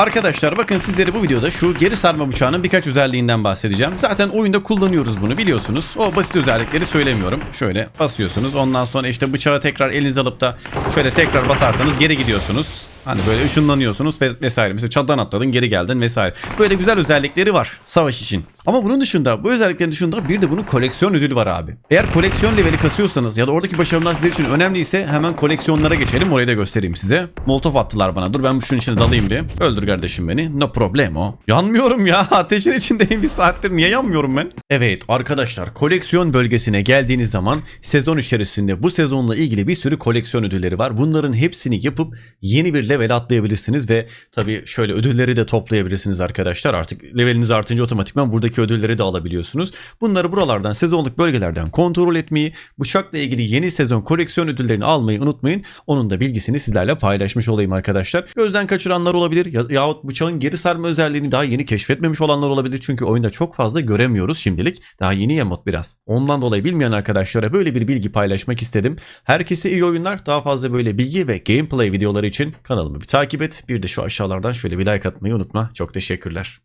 Arkadaşlar bakın sizlere bu videoda şu geri sarma bıçağının birkaç özelliğinden bahsedeceğim. Zaten oyunda kullanıyoruz bunu biliyorsunuz. O basit özellikleri söylemiyorum. Şöyle basıyorsunuz. Ondan sonra işte bıçağı tekrar elinize alıp da şöyle tekrar basarsanız geri gidiyorsunuz. Hani böyle ışınlanıyorsunuz ve vesaire. Mesela çatıdan atladın geri geldin vesaire. Böyle güzel özellikleri var savaş için. Ama bunun dışında bu özelliklerin dışında bir de bunun koleksiyon ödülü var abi. Eğer koleksiyon leveli kasıyorsanız ya da oradaki başarılar sizler için önemliyse hemen koleksiyonlara geçelim. Orayı da göstereyim size. Molotof attılar bana. Dur ben bu şunun içine dalayım bir. Öldür kardeşim beni. No problemo. Yanmıyorum ya. Ateşin içindeyim bir saattir. Niye yanmıyorum ben? Evet arkadaşlar koleksiyon bölgesine geldiğiniz zaman sezon içerisinde bu sezonla ilgili bir sürü koleksiyon ödülleri var. Bunların hepsini yapıp yeni bir level atlayabilirsiniz ve tabii şöyle ödülleri de toplayabilirsiniz arkadaşlar. Artık leveliniz artınca otomatikman ödülleri de alabiliyorsunuz. Bunları buralardan sezonluk bölgelerden kontrol etmeyi, bıçakla ilgili yeni sezon koleksiyon ödüllerini almayı unutmayın. Onun da bilgisini sizlerle paylaşmış olayım arkadaşlar. Gözden kaçıranlar olabilir ya, yahut bıçağın geri sarma özelliğini daha yeni keşfetmemiş olanlar olabilir. Çünkü oyunda çok fazla göremiyoruz şimdilik. Daha yeni ya biraz. Ondan dolayı bilmeyen arkadaşlara böyle bir bilgi paylaşmak istedim. Herkese iyi oyunlar. Daha fazla böyle bilgi ve gameplay videoları için kanalımı bir takip et. Bir de şu aşağılardan şöyle bir like atmayı unutma. Çok teşekkürler.